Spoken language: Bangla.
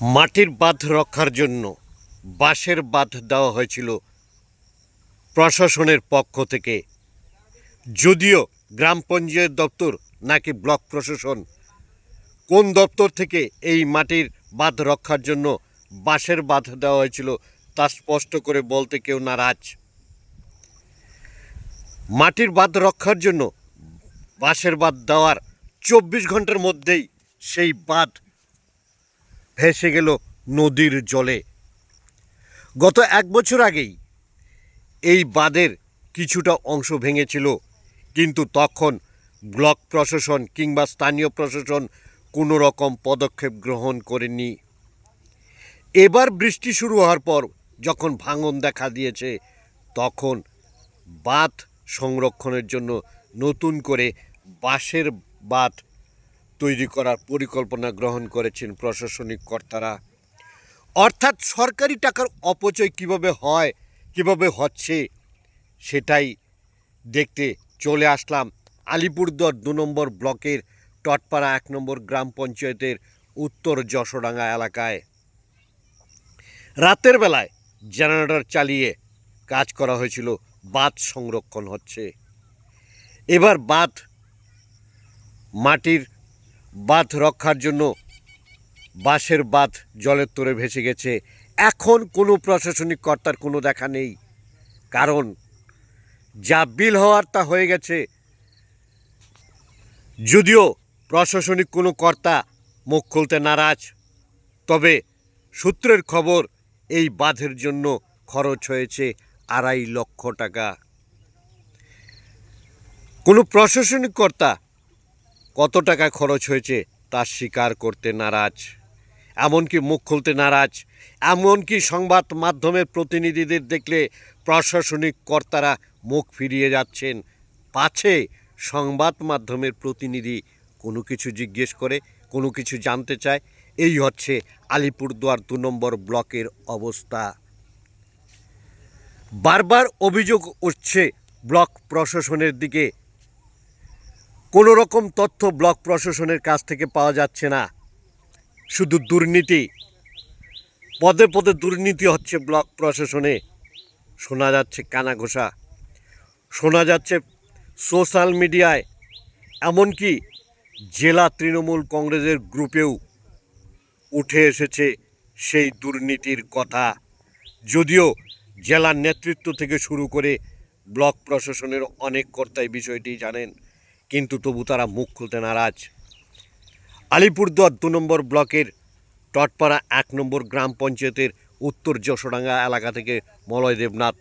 মাটির বাঁধ রক্ষার জন্য বাঁশের বাঁধ দেওয়া হয়েছিল প্রশাসনের পক্ষ থেকে। যদিও গ্রাম পঞ্চায়েত দপ্তর নাকি ব্লক প্রশাসন কোন দপ্তর থেকে এই মাটির বাঁধ রক্ষার জন্য বাঁশের বাঁধ দেওয়া হয়েছিল তা স্পষ্ট করে বলতে কেউ নারাজ। মাটির বাঁধ রক্ষার জন্য বাঁশের বাঁধ দেওয়ার চব্বিশ ঘণ্টার মধ্যেই সেই বাঁধ ভেসে গেল নদীর জলে। গত এক বছর আগেই এই বাঁধের কিছুটা অংশ ভেঙেছিল, কিন্তু তখন ব্লক প্রশাসন কিংবা স্থানীয় প্রশাসন কোনো রকম পদক্ষেপ গ্রহণ করেনি। এবার বৃষ্টি শুরু হওয়ার পর যখন ভাঙন দেখা দিয়েছে, তখন বাঁধ সংরক্ষণের জন্য নতুন করে বাঁশের বাঁধ তৈরি করার পরিকল্পনা গ্রহণ করেছেন প্রশাসনিক কর্তারা। অর্থাৎ সরকারি টাকার অপচয় কীভাবে হয়, কীভাবে হচ্ছে, সেটাই দেখতে চলে আসলাম আলিপুরদুয়ার দু নম্বর ব্লকের টটপাড়া এক নম্বর গ্রাম পঞ্চায়েতের উত্তর যশোডাঙ্গা এলাকায়। রাতের বেলায় জেনারেটর চালিয়ে কাজ করা হয়েছিল, বাঁধ সংরক্ষণ হচ্ছে। এবার বাঁধ মাটির বাঁধ রক্ষার জন্য বাঁশের বাঁধ জলের তোরে ভেসে গেছে। এখন কোনো প্রশাসনিক কর্তার কোনো দেখা নেই। কারণ যা বিল হওয়ার তা হয়ে গেছে। যদিও প্রশাসনিক কোনো কর্তা মুখ খুলতে নারাজ, তবে সূত্রের খবর এই বাঁধের জন্য খরচ হয়েছে আড়াই লক্ষ টাকা। কোনো প্রশাসনিক কর্তা কত টাকা খরচ হয়েছে তা স্বীকার করতে নারাজ। এমনকি মুখ খুলতে নারাজ। এমনকি সংবাদ মাধ্যমের প্রতিনিধিদের দেখলে প্রশাসনিক কর্তারা মুখ ফিরিয়ে যাচ্ছেন। পাছে সংবাদ মাধ্যমের প্রতিনিধি কোনো কিছু জিজ্ঞেস করে, কোনো কিছু জানতে চায়। এই হচ্ছে আলিপুরদুয়ার দু নম্বর ব্লকের অবস্থা। বারবার অভিযোগ উঠছে ব্লক প্রশাসনের দিকে। কোনো রকম তথ্য ব্লক প্রশাসনের কাছ থেকে পাওয়া যাচ্ছে না। শুধু দুর্নীতি। পদে পদে দুর্নীতি হচ্ছে ব্লক প্রশাসনে। শোনা যাচ্ছে কানাঘোষা। শোনা যাচ্ছে সোশ্যাল মিডিয়ায়। এমনকি জেলা তৃণমূল কংগ্রেসের গ্রুপেও উঠে এসেছে সেই দুর্নীতির কথা। যদিও জেলার নেতৃত্ব থেকে শুরু করে ব্লক প্রশাসনের অনেক কর্তাই বিষয়টি জানেন। কিন্তু তবু তারা মুখ খুলতে নারাজ। আলিপুরদুয়ার দু নম্বর ব্লকের টটপাড়া এক নম্বর গ্রাম পঞ্চায়েতের উত্তর যশোডাঙ্গা এলাকা থেকে মলয় দেবনাথ